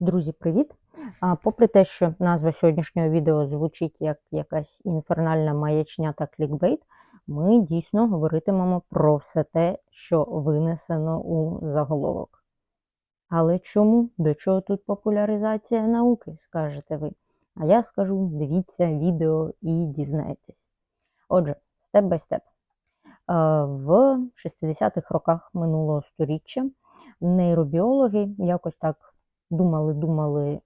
Друзі, привіт! Попри те, що назва сьогоднішнього відео звучить як якась інфернальна маячня та клікбейт, ми дійсно говоритимемо про все те, що винесено у заголовок. Але чому? До чого тут популяризація науки, скажете ви? А я скажу: дивіться відео і дізнайтесь. Отже, степ бай степ. В 60-х роках минулого сторіччя нейробіологи якось так думали, думали,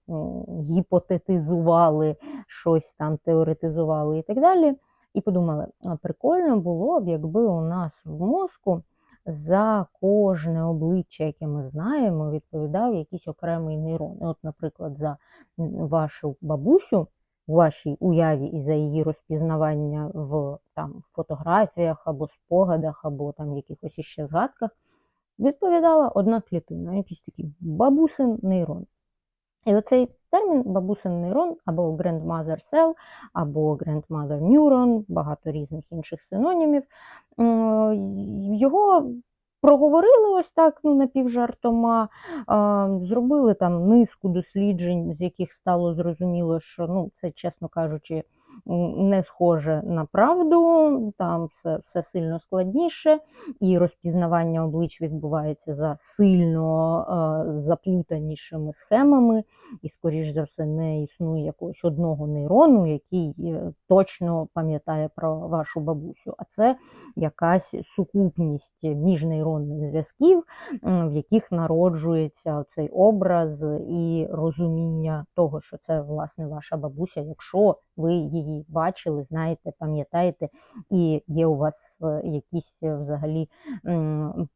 гіпотетизували, щось там теоретизували і так далі. І подумали, прикольно було б, якби у нас в мозку за кожне обличчя, яке ми знаємо, відповідав якийсь окремий нейрон. От, наприклад, за вашу бабусю у вашій уяві і за її розпізнавання в там, фотографіях або спогадах, або там якихось іще згадках, відповідала одна клітина, якийсь такий бабусин нейрон. І оцей термін бабусин нейрон або grandmother cell, або grandmother neuron, багато різних інших синонімів, його проговорили ось так ну, напівжартома, зробили там низку досліджень, з яких стало зрозуміло, що ну, це, чесно кажучи, не схоже на правду, там все все сильно складніше, і розпізнавання облич відбувається за сильно е, заплутанішими схемами, і, скоріш за все, не існує якогось одного нейрону, який е, точно пам'ятає про вашу бабусю. А це якась сукупність міжнейронних зв'язків, в яких народжується цей образ і розуміння того, що це власне ваша бабуся, якщо ви її бачили, знаєте, пам'ятаєте, і є у вас е, якісь е, взагалі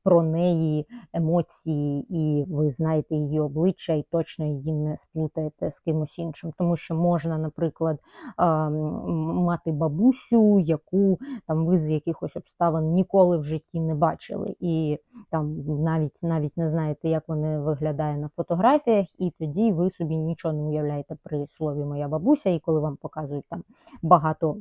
про неї емоції, і ви знаєте її обличчя, і точно її не сплутаєте з кимось іншим. Тому що можна, наприклад, мати бабусю, яку там ви з якихось обставин ніколи в житті не бачили. І там навіть навіть не знаєте, як вони виглядає на фотографіях, і тоді ви собі нічого не уявляєте при слові моя бабуся, і коли вам показують там багато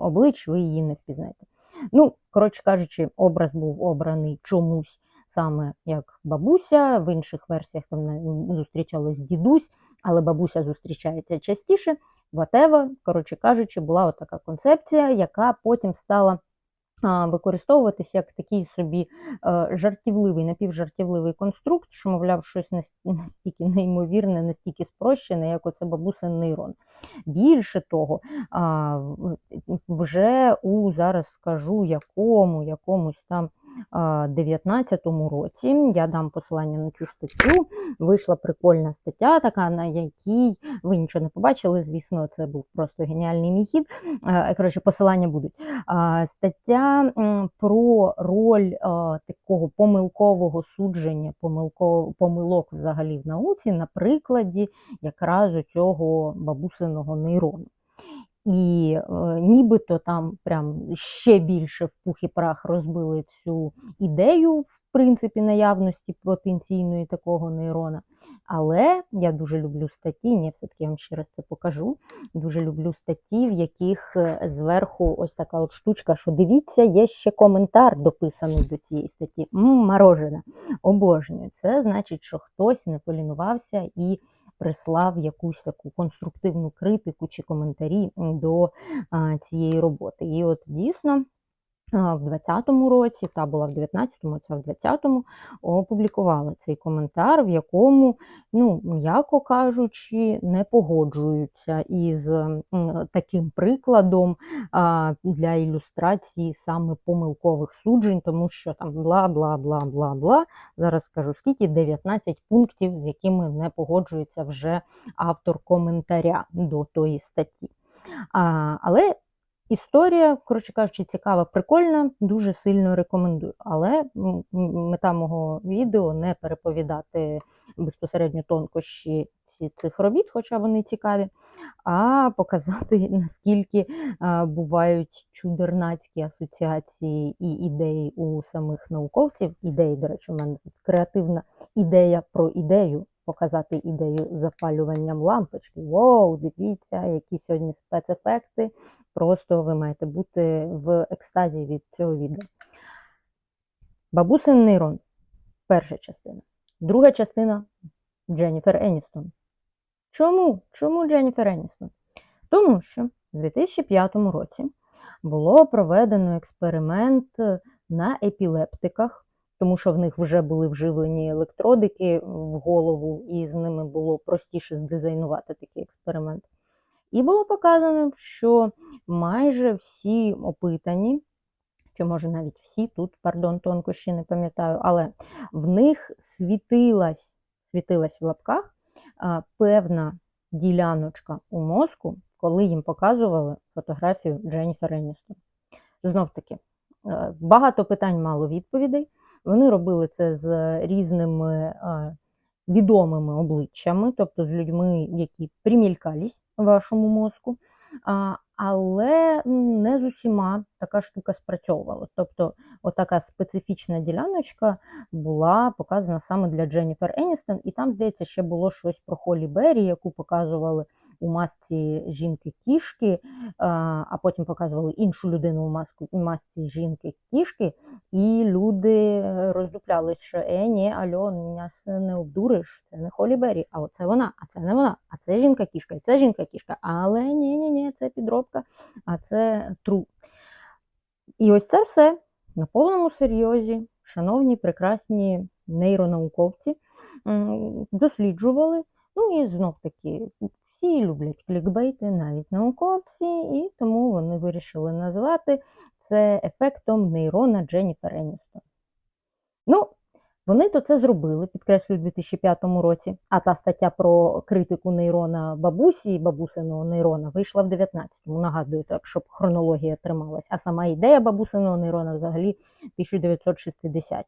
облич, ви її не впізнаєте. Ну, коротше кажучи, образ був обраний чомусь саме як бабуся, в інших версіях там зустрічалась дідусь, але бабуся зустрічається частіше. Ватева, коротше кажучи, була така концепція, яка потім стала використовуватися як такий собі е, жартівливий, напівжартівливий конструкт, що, мовляв, щось настільки неймовірне, настільки спрощене, як оце бабусин нейрон. Більше того, вже у зараз скажу якому, якомусь там. 2019 році я дам посилання на цю статтю. Вийшла прикольна стаття, така на якій ви нічого не побачили. Звісно, це був просто геніальний мій хід. Коротше, посилання будуть. Стаття про роль такого помилкового судження, помилок взагалі в науці на прикладі якраз у цього бабусиного нейрону. І е, нібито там прям ще більше в пух і прах розбили цю ідею, в принципі, наявності потенційної такого нейрона. Але я дуже люблю статті, ні, все-таки я вам ще раз це покажу. Дуже люблю статті, в яких е, зверху ось така от штучка, що дивіться, є ще коментар дописаний до цієї статті. М -м, морожена. Обожнюю. Це значить, що хтось не полінувався і прислав якусь таку конструктивну критику чи коментарі до цієї роботи. І от дійсно в 20-му році, та була в 19-му, ця в 20-му, опублікували цей коментар, в якому, ну, м'яко кажучи, не погоджуються із таким прикладом для ілюстрації саме помилкових суджень, тому що там бла, бла, бла, бла, бла. Зараз скажу скільки 19 пунктів, з якими не погоджується вже автор коментаря до тої статті. А, Але Історія, коротше кажучи, цікава, прикольна, дуже сильно рекомендую. Але мета мого відео не переповідати безпосередньо тонкощі всі цих робіт, хоча вони цікаві, а показати, наскільки бувають чудернацькі асоціації і ідеї у самих науковців. Ідеї, до речі, у мене креативна ідея про ідею. Показати ідею запалюванням лампочки. Воу, дивіться, які сьогодні спецефекти. Просто ви маєте бути в екстазі від цього відео. Бабусин нейрон. Перша частина. Друга частина Дженніфер Еністон. Чому? Чому Дженніфер Еністон? Тому що в 2005 році було проведено експеримент на епілептиках, тому що в них вже були вживлені електродики в голову, і з ними було простіше здизайнувати такий експеримент. І було показано, що майже всі опитані, чи може навіть всі тут, пардон, тонко ще не пам'ятаю, але в них світилась, світилась в лапках певна діляночка у мозку, коли їм показували фотографію Дженніфер Еністон. Знов таки, е, багато питань мало відповідей. Вони робили це з різними відомими обличчями, тобто з людьми, які примількались вашому мозку. Але не з усіма така штука спрацьовувала. Тобто, отака специфічна діляночка була показана саме для Дженніфер Еністон, і там, здається, ще було щось про Холі Беррі, яку показували у масці жінки-кішки, а, а потім показували іншу людину у маску у масці жінки-кішки, і люди роздуплялись, що е, ні, альо, нас не обдуриш, це не Холі Беррі, а оце вона, а це не вона, а це жінка-кішка, і це жінка-кішка, але ні, ні, ні, це підробка, а це тру. І ось це все на повному серйозі, шановні прекрасні нейронауковці, досліджували. Ну і знов таки, всі люблять клікбейти, навіть науковці, і тому вони вирішили назвати це ефектом нейрона Дженніфер Еністон. Ну, вони то це зробили, підкреслюю, у 2005 році, а та стаття про критику нейрона бабусі, бабусиного нейрона, вийшла в 19-му, нагадую, так, щоб хронологія трималась. А сама ідея бабусиного нейрона взагалі 1960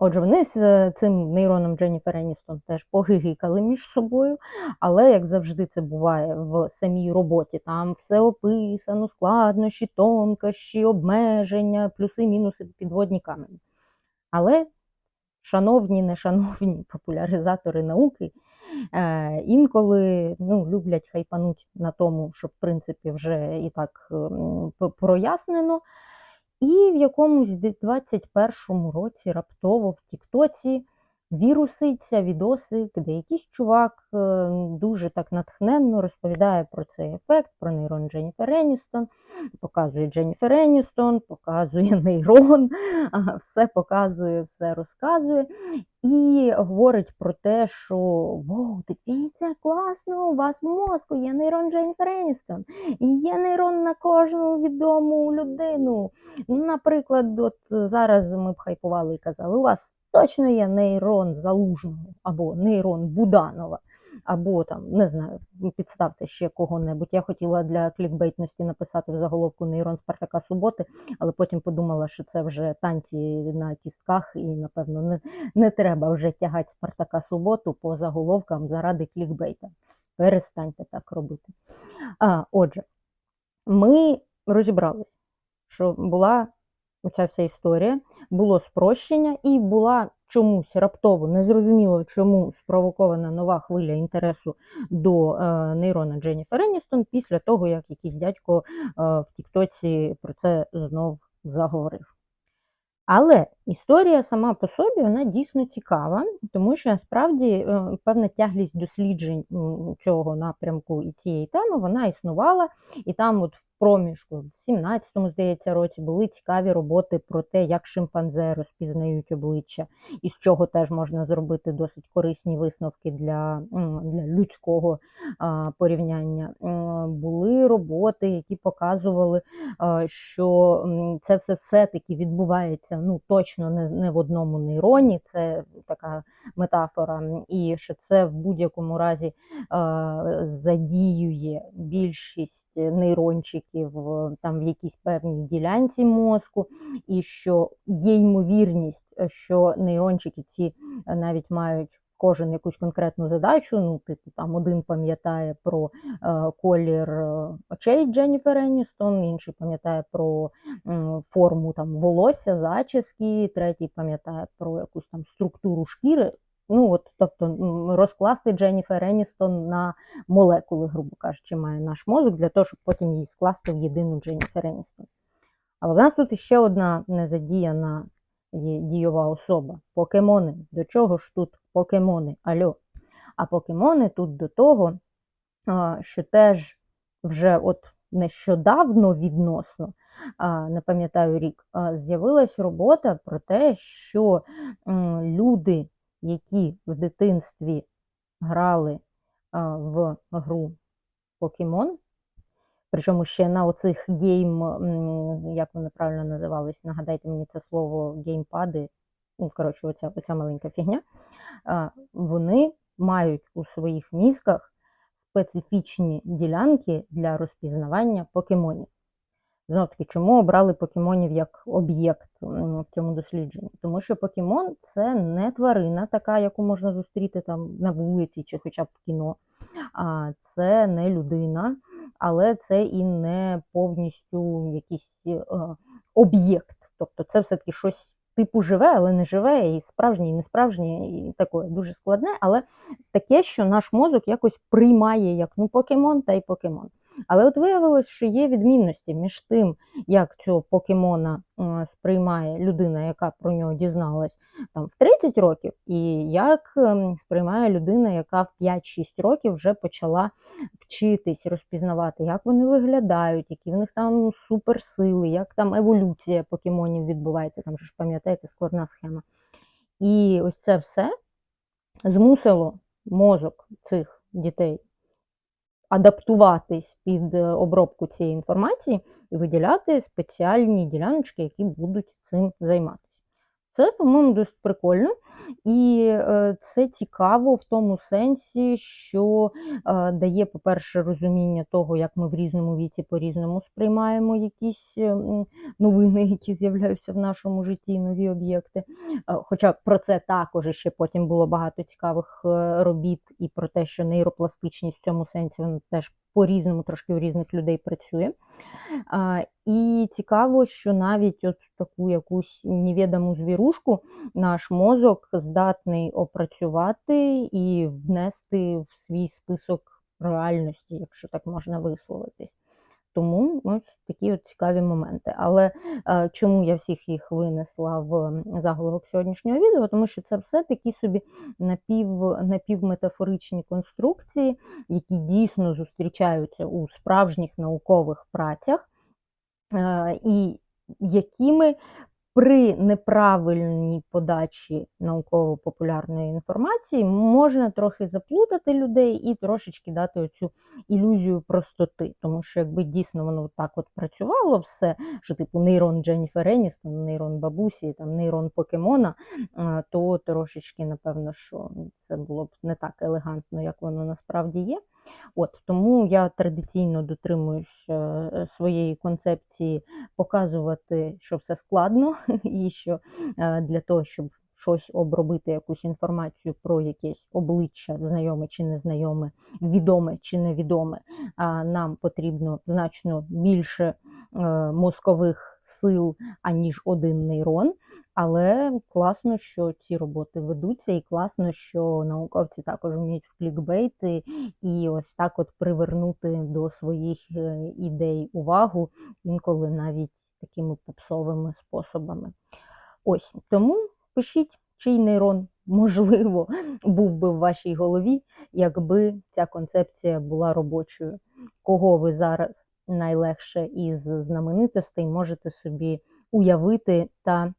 Отже, вони з е, цим нейроном Дженніфер Еністон теж погигикали між собою, але, як завжди, це буває в самій роботі, там все описано, складнощі, тонкощі, обмеження, плюси, мінуси, підводні камені. Але, шановні, нешановні популяризатори науки, е, інколи ну, люблять хайпануть на тому, що в принципі вже і так м, прояснено. І в якомусь де- 21-му році раптово в Тіктоці віруситься відосик, де якийсь чувак е, дуже так натхненно розповідає про цей ефект, про нейрон Дженніфер Еністон, показує Дженніфер Еністон, показує нейрон, все показує, все розказує. І говорить про те, що Воу, дивіться, класно, у вас в мозку є нейрон Дженніфер Еністон, і є нейрон на кожну відому людину. Ну, Наприклад, от зараз ми б хайпували і казали, у вас точно є нейрон Залужного або нейрон Буданова, або там, не знаю, підставте ще кого-небудь. Я хотіла для клікбейтності написати в заголовку нейрон Спартака Суботи, але потім подумала, що це вже танці на кістках, і, напевно, не, не треба вже тягати Спартака Суботу по заголовкам заради клікбейта. Перестаньте так робити. А, Отже, ми розібрались, що була оця вся історія, було спрощення і була чомусь раптово, незрозуміло чому спровокована нова хвиля інтересу до е, нейрона Дженніфер Еністон після того, як якийсь дядько е, в Тіктоці про це знов заговорив. Але історія сама по собі вона дійсно цікава, тому що насправді е, певна тяглість досліджень цього напрямку і цієї теми вона існувала, і там, от в проміжку, в 17-му, здається, році були цікаві роботи про те, як шимпанзе розпізнають обличчя, і з чого теж можна зробити досить корисні висновки для, для людського порівняння. Були роботи, які показували що це все все-таки відбувається ну, точно не, не в одному нейроні, це така метафора, і що це в будь-якому разі задіює більшість нейрончиків е, там в якійсь певній ділянці мозку, і що є ймовірність, що нейрончики ці е, навіть мають кожен якусь конкретну задачу. Ну, типу, там один пам'ятає про е, колір е, очей Дженніфер Еністон, інший пам'ятає про м, форму там волосся, зачіски, третій пам'ятає про якусь там структуру шкіри. Ну, от, тобто розкласти Дженніфер Еністон на молекули, грубо кажучи, має наш мозок для того, щоб потім її скласти в єдину Дженніфер Еністон. Але в нас тут ще одна незадіяна дієва особа покемони. До чого ж тут покемони? Альо. А покемони тут до того, що теж вже от нещодавно відносно, не пам'ятаю рік, з'явилась робота про те, що люди, які в дитинстві грали в гру Покемон, причому ще на оцих гейм, як вони правильно називались, нагадайте мені це слово геймпади, ну, коротше, оця, оця маленька фігня, вони мають у своїх мізках специфічні ділянки для розпізнавання покемонів. Знову таки, чому обрали покемонів як об'єкт в цьому дослідженні? Тому що покемон це не тварина, така, яку можна зустріти там на вулиці чи хоча б в кіно, а це не людина, але це і не повністю якийсь е, об'єкт. Тобто це все-таки щось типу живе, але не живе, і справжнє, і не справжнє, і таке дуже складне, але таке, що наш мозок якось приймає як ну покемон та й покемон. Але от виявилось, що є відмінності між тим, як цього покемона е, сприймає людина, яка про нього дізналась там в 30 років, і як ем, сприймає людина, яка в 5-6 років вже почала вчитись розпізнавати, як вони виглядають, які в них там суперсили, як там еволюція покемонів відбувається. Там же ж пам'ятаєте складна схема. І ось це все змусило мозок цих дітей адаптуватись під е, обробку цієї інформації і виділяти спеціальні діляночки, які будуть цим займатися. Це, по-моєму, досить прикольно. І е, це цікаво в тому сенсі, що е, дає, по-перше, розуміння того, як ми в різному віці по-різному сприймаємо якісь е, новини, які з'являються в нашому житті, нові об'єкти. Хоча про це також ще потім було багато цікавих робіт, і про те, що нейропластичність в цьому сенсі вона теж по-різному трошки у різних людей працює. І цікаво, що навіть от таку якусь невідому звірушку наш мозок здатний опрацювати і внести в свій список реальності, якщо так можна висловитись. Тому ось такі от цікаві моменти. Але е, чому я всіх їх винесла в заголовок сьогоднішнього відео? Тому що це все такі собі напів, напівметафоричні конструкції, які дійсно зустрічаються у справжніх наукових працях, е, і якими при неправильній подачі науково-популярної інформації можна трохи заплутати людей і трошечки дати оцю ілюзію простоти. Тому що якби дійсно воно так от працювало все, що типу нейрон Дженніфер Еністон, нейрон бабусі, там нейрон покемона, то трошечки, напевно, що це було б не так елегантно, як воно насправді є. От Тому я традиційно дотримуюсь е, своєї концепції показувати, що все складно, і що е, для того, щоб щось обробити, якусь інформацію про якесь обличчя, знайоме чи незнайоме, відоме чи невідоме, нам потрібно значно більше е, мозкових сил, аніж один нейрон. Але класно, що ці роботи ведуться, і класно, що науковці також вміють клікбейти і ось так от привернути до своїх е, ідей увагу, інколи навіть такими попсовими способами. Ось тому пишіть, чий нейрон, можливо, був би в вашій голові, якби ця концепція була робочою. Кого ви зараз найлегше із знаменитостей можете собі уявити та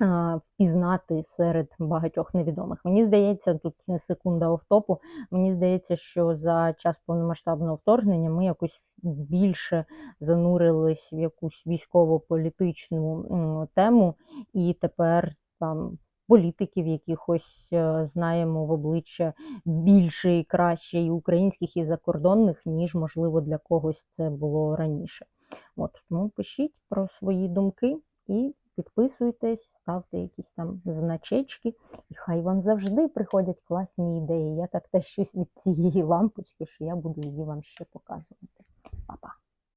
впізнати серед багатьох невідомих. Мені здається, тут не секунда офтопу, мені здається, що за час повномасштабного вторгнення ми якось більше занурились в якусь військово-політичну тему, і тепер там політиків якихось е, знаємо в обличчя більше і краще, і українських, і закордонних, ніж, можливо, для когось це було раніше. От, тому пишіть про свої думки і підписуйтесь, ставте якісь там значечки, і хай вам завжди приходять класні ідеї. Я так тащусь від цієї лампочки, що я буду її вам ще показувати. Па-па!